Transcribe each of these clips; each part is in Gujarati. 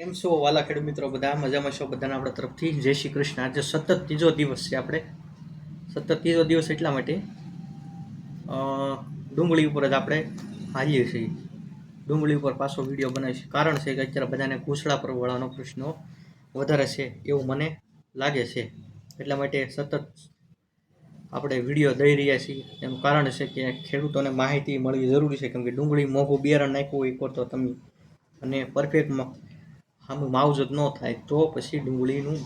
કેમ છો વાલા ખેડૂત મિત્રો? બધા મજામાં છો? બધાને આપણા તરફથી. જય શ્રી કૃષ્ણ. આજે સતત ત્રીજો દિવસ છે આપણે. સતત ત્રીજો દિવસ એટલા માટે ડુંગળી ઉપર જ આપણે હાલીએ છીએ. ડુંગળી ઉપર પાછો વીડિયો બનાવીશું. કારણ છે કે અત્યારે બધાને ઘૂસડા પર વળવાનો પ્રશ્નો વધારે છે એવું મને લાગે છે. એટલા માટે સતત આપણે વીડિયો દઈ રહ્યા છીએ. એનું કારણ છે કે ખેડૂતોને માહિતી મળવી જરૂરી છે. કેમ કે ડુંગળી મોંઘું બિયારણ નાખ્યું હોય તો તમે અને પરફેક્ટમાં આમાં માવજત ન થાય તો પછી ડુંગળીનું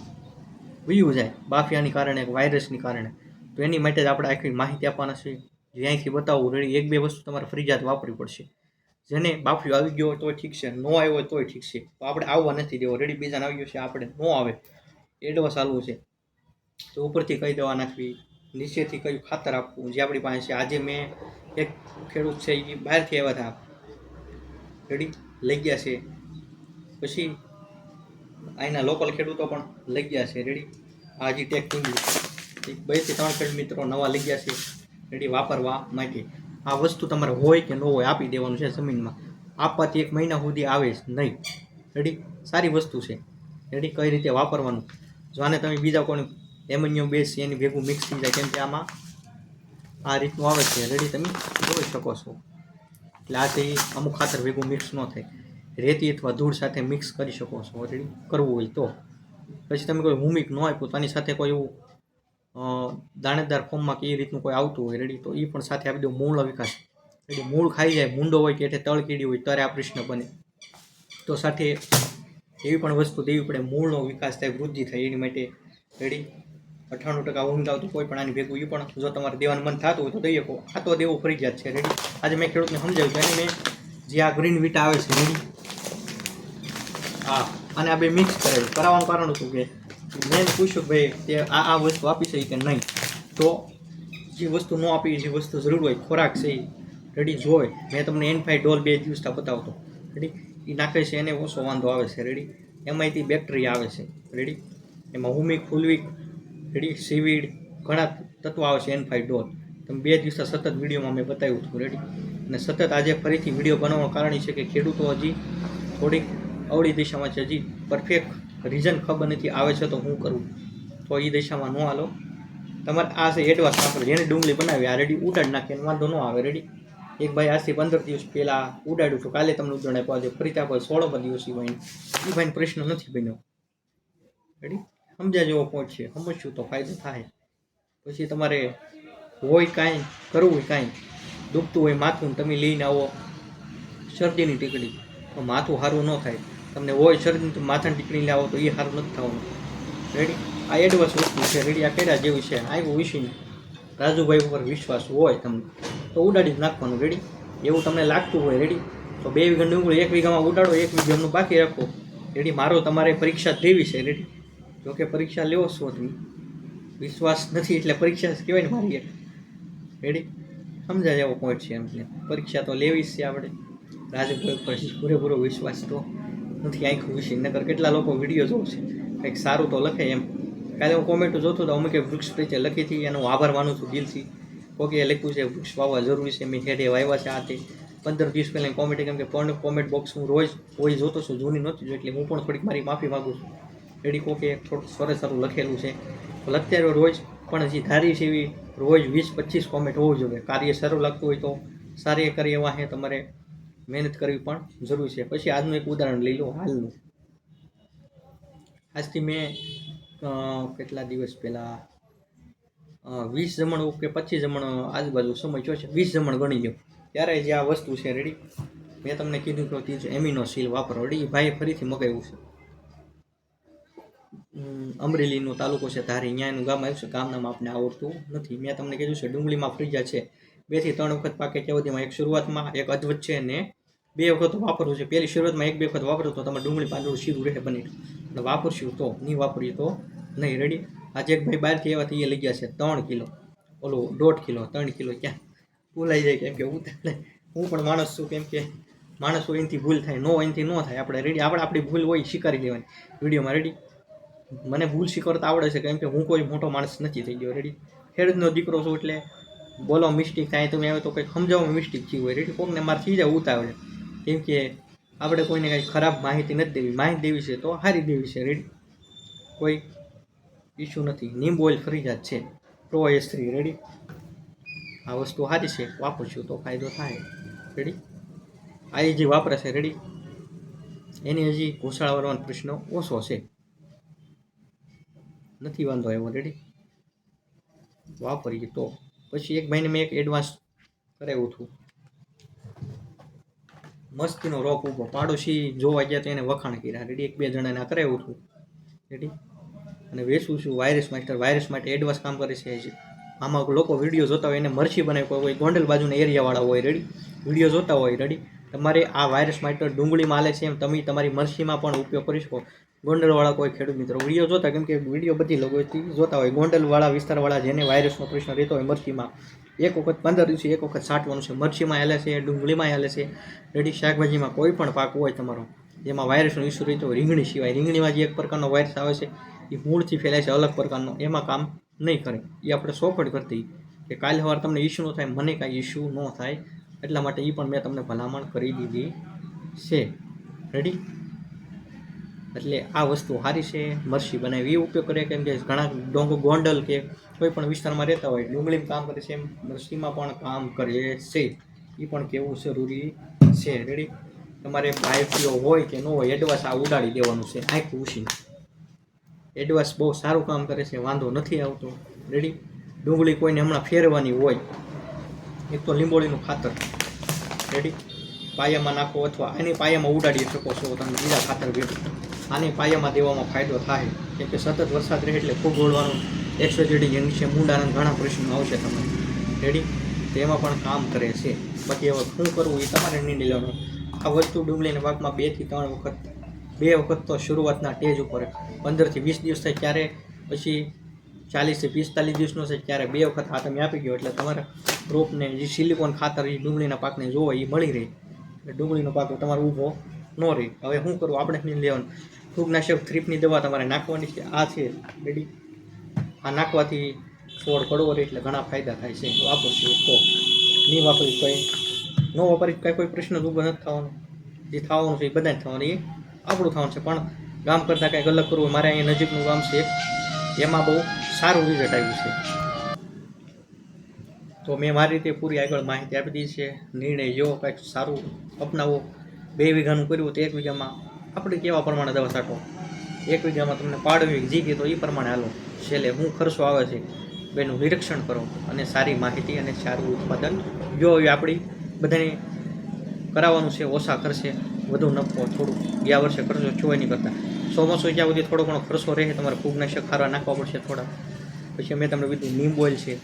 વયું જાય, બાફિયાની કારણે વાયરસની કારણે. તો એની માટે જ આપણે આખી માહિતી આપવાના છે જ્યાંથી બતાવવું રેડી, એક બે વસ્તુ તમારે ફ્રીજાત વાપરવી પડશે. જેને બાફિયો આવી ગયો હોય તોય ઠીક છે, ન આવ્યો હોય તોય ઠીક છે. તો આપણે આવવા નથી દેવો, રેડી, બીજાને આવી ગયો છે, આપણે ન આવે. એડવાન્સ ચાલવું છે. તો ઉપરથી કઈ દવા નાખવી, નીચેથી કયું ખાતર આપવું, જે આપણી પાસે છે. આજે મેં એક ખેડૂત છે એ બહારથી આવ્યા હતા. રેડી? લઈ ગયા છે. પછી અહીંના લોકલ ખેડૂતો પણ લઈ ગયા છે. રેડી આ ટેક ટીમ બેથી ત્રણ ખેડૂત મિત્રો નવા લઈ ગયા છે. રેડી વાપરવા માટે. આ વસ્તુ તમારે હોય કે ન હોય આપી દેવાનું છે જમીનમાં. આપવાથી એક મહિના સુધી આવે નહીં. રેડી સારી વસ્તુ છે. રેડી કઈ રીતે વાપરવાનું? જો આને તમે બીજા કોઈ એમોનિયમ બેસ એની ભેગું મિક્સ થઈ જાય, કેમ કે આમાં આ રીતનું આવે છે. રેડી તમે જોઈ શકો છો. એટલે આથી અમુક ખાતર ભેગું મિક્સ ન થાય. રેતી અથવા ધૂળ સાથે મિક્સ કરી શકો છો. રેડી કરવું હોય તો. પછી તમે કોઈ હુમિક ન આપ્યું તો આની સાથે કોઈ એવું દાણેદાર ફોર્મમાં કે એ રીતનું કોઈ આવતું હોય રેડી તો એ પણ સાથે આપી દો મૂળ વિકાસ રેડી મૂળ ખાઈ જાય, મૂંડો હોય કે એટલે તળ કીડી હોય ત્યારે આ પ્રશ્ન બને. તો સાથે એવી પણ વસ્તુ દેવી પડે, મૂળનો વિકાસ થાય, વૃદ્ધિ થાય, એની માટે રેડી અઠ્ઠાણું ટકા ઊંઘ આવતું કોઈ પણ આની ભેગું એ પણ જો તમારે દેવાનું મન થતું હોય તો દઈ શકો. આ તો દેવું ફરજિયાત છે રેડી આજે મેં ખેડૂતને સમજાવ્યું એને મેં જે આ ગ્રીન વીટા આવે છે રેડી હા. અને આ બે મિક્સ કરેલું કરાવવાનું કારણ હતું કે મેં પૂછ્યું કે ભાઈ, તે આ આ વસ્તુ આપી છે કે નહીં? તો જે વસ્તુ ન આપી, જે વસ્તુ જરૂર હોય, ખોરાક છે એ રેડી જોઈ મેં તમને એન ફાઈ ડોલ બે દિવસ બતાવતો. રેડી એ નાખે છે એને ઓછો વાંધો આવે છે. રેડી એમાંયથી બેક્ટેરિયા આવે છે. રેડી એમાં હુમિક, ફૂલવિક રેડી સીવીડ ઘણા તત્વો આવે છે એન ફાઈ ડોલ. તમે બે દિવસ સતત વિડીયોમાં મેં બતાવ્યું હતું. રેડી અને સતત આજે ફરીથી વીડિયો બનાવવાનું કારણ છે કે ખેડૂતો હજી થોડીક અવળી દિશામાં છે હજી પરફેક્ટ રીઝન ખબર નથી, આવે છે તો હું કરું? તો એ દિશામાં ન હાલો. તમારે આ છે એડવાન્સ વાપરે જેને ડુંગળી બનાવી, આ રેડી ઉડાડ નાખીને વાંધો ન આવે રેડી એક ભાઈ આજથી પંદર દિવસ પહેલાં ઉડાડ્યું હતું, કાલે તમને ઉદાહરણ આપ્યું આજે ત્યાં આપણે સોળમા દિવસ એ ભાઈ એ ભાઈને પ્રશ્ન નથી બન્યો. રેડી સમજ્યા જેવો પોઈન્ટ છે સમજશું તો ફાયદો થાય. પછી તમારે હોય કાંઈ, કરવું હોય કાંઈ, દુખતું હોય માથું તમે લઈને આવો. શરદીની ટીકડી. તો માથું સારું ન થાય. તમને હોય શરદી તો માથાની ટીકડી લાવો તો એ સારું નથી થવાનું. રેડી આ એડવાન્સ વસ્તુ છે. રેડી આ કેડા જેવું છે. આવ્યું વિશીને રાજુભાઈ ઉપર વિશ્વાસ હોય તમને. તો ઉડાડી જ નાખવાનું. રેડી એવું તમને લાગતું હોય. રેડી તો બે વીઘા ડુંગળી એક વીઘામાં ઉડાડો, એક વીઘાનું બાકી રાખો. રેડી મારો તમારે પરીક્ષા દેવી છે. રેડી જોકે પરીક્ષા લેવો છો તમે. વિશ્વાસ નથી એટલે પરીક્ષા કહેવાય ને મારી એક. રેડી સમજાય એવો પોઈન્ટ છે એમ. પરીક્ષા તો લેવી જ છે આપણે. રાજુભાઈ ઉપર પૂરેપૂરો વિશ્વાસ તો. નથી આંખું વિશે નકર કેટલા લોકો વીડિયો જોશે કંઈક સારું તો લખે એમ. કાલે હું કોમેન્ટો જોતો હતો, અમુકે વૃક્ષ પ્રત્યે લખી હતી, એનો આભાર માનું છું દિલથી. કોકે લખ્યું છે, વૃક્ષ વાવવા જરૂરી છે, મેં હેડે વાવ્યા છે આ તે. પંદર દિવસ પહેલાં કોમેન્ટ કેમ કે પણ કોમેન્ટ બોક્સ હું રોજ હોય જોતો છું, જૂની નહોતી એટલે હું પણ થોડીક મારી માફી માગું છું. એડી કોકે થોડુંક સરસ સારું લખેલું છે. તો રોજ પણ હજી ધારી છે એવી રોજ વીસ પચીસ કોમેન્ટ હોવું જોઈએ. કાર્ય સારું લાગતું હોય તો સારી કરી એવા હે તમારે મહેનત કરવી પણ જરૂરી છે. પછી આજનું એક ઉદાહરણ લઈ લો હાલનું. આજથી મેં કેટલા દિવસ પહેલાં વીસ જમણ કે પચીસ જમણ આજુબાજુ સમય થયો છે. વીસ જમણ ગણી ગયો. ત્યારે જે આ વસ્તુ છે રેડી મેં તમને કીધું કે ત્રીજું એમિનો સીલ વાપરો. રેડી ભાઈ ફરીથી મગાવ્યું છે. અમરેલીનો તાલુકો છે ધારી. ત્યાંનું ગામ આવ્યું છે. ગામ નામ આપને આવડતું નથી. મેં તમને કીધું છે, ડુંગળીમાં ફ્રીજા છે. બેથી ત્રણ વખત પાકે ત્યાં સુધીમાં એક શરૂઆતમાં એક અધવત છે ને બે વખત વાપરવું છે. પહેલી શરૂઆતમાં એક બે વખત વાપરો તો તમારે ડુંગળી પાંદડું શીરું રહે બને અને વાપરશું તો નહીં વાપરીએ તો નહીં. રેડી આજે એક ભાઈ બહારથી એવાથી એ લઈ ગયા છે ત્રણ કિલો. ઓલું દોઢ કિલો, ત્રણ કિલો ક્યાં? ભૂલાઈ જાય કેમ કે ઉતારે હું પણ માણસ છું કેમ કે માણસ એનાથી ભૂલ થાય, નો એનાથી ન થાય. આપણે રેડી આપણે આપણી ભૂલ હોય સ્વીકારી લેવાની. વિડીયોમાં રેડી મને ભૂલ સ્વીકારતા આવડે છે કેમ કે હું કોઈ મોટો માણસ નથી થઈ ગયો. રેડી ખેડૂતનો દીકરો છું એટલે બોલો મિસ્ટેક થાય તમે આવે તો કંઈક સમજાવવામાં મિસ્ટેક થયું હોય. રેડી, કોકને મારે થઈ જાય, ઉતાવળે. કેમ કે આપણે કોઈને કાંઈ ખરાબ માહિતી નથી દેવી. માહિતી દેવી છે તો હારી દેવી છે, રેડી. કોઈ ઇસ્યુ નથી. નીમ ઓઇલ ફરજિયાત છે. Pro S three ready. આ વસ્તુ સારી છે વાપરશું તો ફાયદો થાય. રેડી? આ એ જે વાપરે છે, રેડી. એની હજી ઘોસાળા વાળવાનો પ્રશ્ન ઓછો છે. નથી વાંધો આવ્યો, રેડી. વાપરીએ તો. પછી એક ભાઈને મેં એક એડવાન્સ કરાવ્યું હતું. મસ્તીનો રોક ઊભો પાડોશી જોવા ગયા તો એને વખાણ કર્યા. રેડી એક બે જણાને આ કરાવ્યું હતું. રેડી અને વેચું છું વાયરસ માસ્ટર વાયરસ માટે એડવાન્સ કામ કરે છે આમાં લોકો વીડિયો જોતા હોય, એને મરછી બનાવી કોઈ ગોંડલ બાજુના એરિયાવાળા હોય રેડી વીડિયો જોતા હોય રેડી તમારે આ વાયરસ માસ્ટર ડુંગળીમાં માલે છે એમ તમે તમારી મરછીમાં પણ ઉપયોગ કરી શકો. ગોંડલવાળા કોઈ ખેડૂત મિત્રો, વીડિયો જોતા કેમ કે વીડિયો બધી લોકોથી જોતા હોય. ગોંડલવાળા વિસ્તારવાળા જેને વાયરસનો પ્રશ્ન રહેતો હોય મરચીમાં, એક વખત પંદર દિવસે એક વખત સાટવાનું છે. મરચીમાં હાલે છે, ડુંગળીમાં હાલે છે, રેડી શાકભાજીમાં કોઈ પણ પાક હોય તમારો, જેમાં વાયરસનો ઇસ્યુ રહેતો હોય, રીંગણી સિવાય. રીંગણીમાં જે એક પ્રકારનો વાયરસ આવે છે, એ મૂળથી ફેલાય છે, અલગ પ્રકારનો. એમાં કામ નહીં કરે. એ આપણે સોફટ કરતી કે કાલે સવાર તમને ઇસ્યુ ન થાય, મને કાંઈ ઇસ્યુ ન થાય, એટલા માટે એ પણ મેં તમને ભલામણ કરી દીધી છે. રેડી એટલે આ વસ્તુ સારી છે મરસી બનાવી. એ ઉપયોગ કરે કેમ કે ઘણા ડોંગ ગોંડલ કે કોઈ પણ વિસ્તારમાં રહેતા હોય, ડુંગળીમાં કામ કરે છે એમ મરસીમાં પણ કામ કરે છે. એ પણ કેવું જરૂરી છે. રેડી તમારે બાયોફીઓ હોય કે ન હોય એડવાન્સ આ ઉડાડી દેવાનું છે. આંખ ઉછીને એડવાન્સ બહુ સારું કામ કરે છે, વાંધો નથી આવતો. રેડી ડુંગળી કોઈને હમણાં ફેરવાની હોય એક તો લીંબોળીનું ખાતર. રેડી પાયામાં નાખો અથવા એની પાયામાં ઉડાડી શકો છો, તમે બીજા ખાતર ભેગું. આની પાયામાં દેવામાં ફાયદો થાય. કેમ કે સતત વરસાદ રહે એટલે ખૂબ ઓળવાનું એક્સોજેટિક છે મુંડાના ઘણા પ્રશ્નો આવશે તમને. રેડી તેમાં પણ કામ કરે છે. બાકી હવે શું કરવું એ તમારે નિર્ણય લેવાનો. આ વસ્તુ ડુંગળીના પાકમાં બેથી ત્રણ વખત, બે વખત તો શરૂઆતના ટેજ ઉપર પંદરથી વીસ દિવસ થાય ક્યારે પછી ચાલીસથી પિસ્તાલીસ દિવસનો છે ત્યારે બે વખત આ તમે આપી ગયો. એટલે તમારા રોપને જે સિલિકોન ખાતર એ ડુંગળીના પાકને જોવો એ મળી રહે. એટલે ડુંગળીનો પાક તમારો ઊભો ન રહે. હવે શું કરવું? આપણે નહીં લેવાનું. ફૂગનાશક થ્રીપની દવા તમારે નાખવાની છે. આ છે રેડી આ નાખવાથી છોડ કડવો રહે એટલે ઘણા ફાયદા થાય છે. વાપરશું તો. નહીં વાપરી કંઈ. ન વાપરી કાંઈ કોઈ પ્રશ્ન જ ઊભો નથી થવાનો. જે થવાનું છે એ બધા થવાનું. એ આપણું થવાનું છે. પણ ગામ કરતાં કંઈક અલગ કરવું મારે અહીંયા નજીકનું ગામ છે. એમાં બહુ સારું રિઝલ્ટ આવ્યું છે. તો મેં મારી રીતે પૂરી આગળ માહિતી આપી દીધી છે. નિર્ણય જો કંઈક સારું અપનાવો. બે વીઘાનું કર્યું તો એક વીઘામાં આપણે કેવા પ્રમાણે દવા છાંટો? એક વીઘામાં તમને પાડવી જીગી તો એ પ્રમાણે હાલો. છેલ્લે હું ખર્ચો આવે છે, બેનું નિરીક્ષણ કરો અને સારી માહિતી અને સારું ઉત્પાદન જો એ આપણી બધાને કરાવવાનું છે, ઓછા ખર્ચે, વધુ નફો થોડું ગયા વર્ષે ખર્ચો છો નહીં કરતા. ચોમાસું જ્યાં સુધી થોડો ઘણો ખર્ચો રહે, તમારે ફૂગનાશક ખારા નાખવા પડશે થોડા. પછી મેં તમને કીધું, નીમ ઓઇલ છે.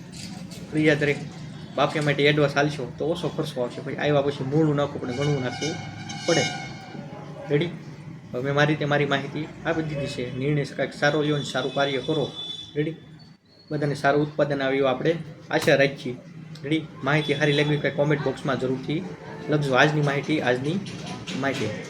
ત્રીજા રહે બાફિયા માટે એડવાન્સ હાલશો તો ઓછો ખર્ચો આવશે. પછી આવ્યા પછી મૂળું નાખવું પડે ઘણું નાખવું પડે. રેડી હવે મેં મારી રીતે મારી માહિતી આપી દીધી છે. નિર્ણય કાંઈક સારો લ્યો અને સારું કાર્ય કરો. રેડી બધાને સારું ઉત્પાદન આવ્યું આપણે આશા રાખીએ. રેડી માહિતી સારી લાગવી કંઈ કોમેન્ટ બોક્સમાં જરૂરથી લખજો. આજની માહિતી આજની માહિતી.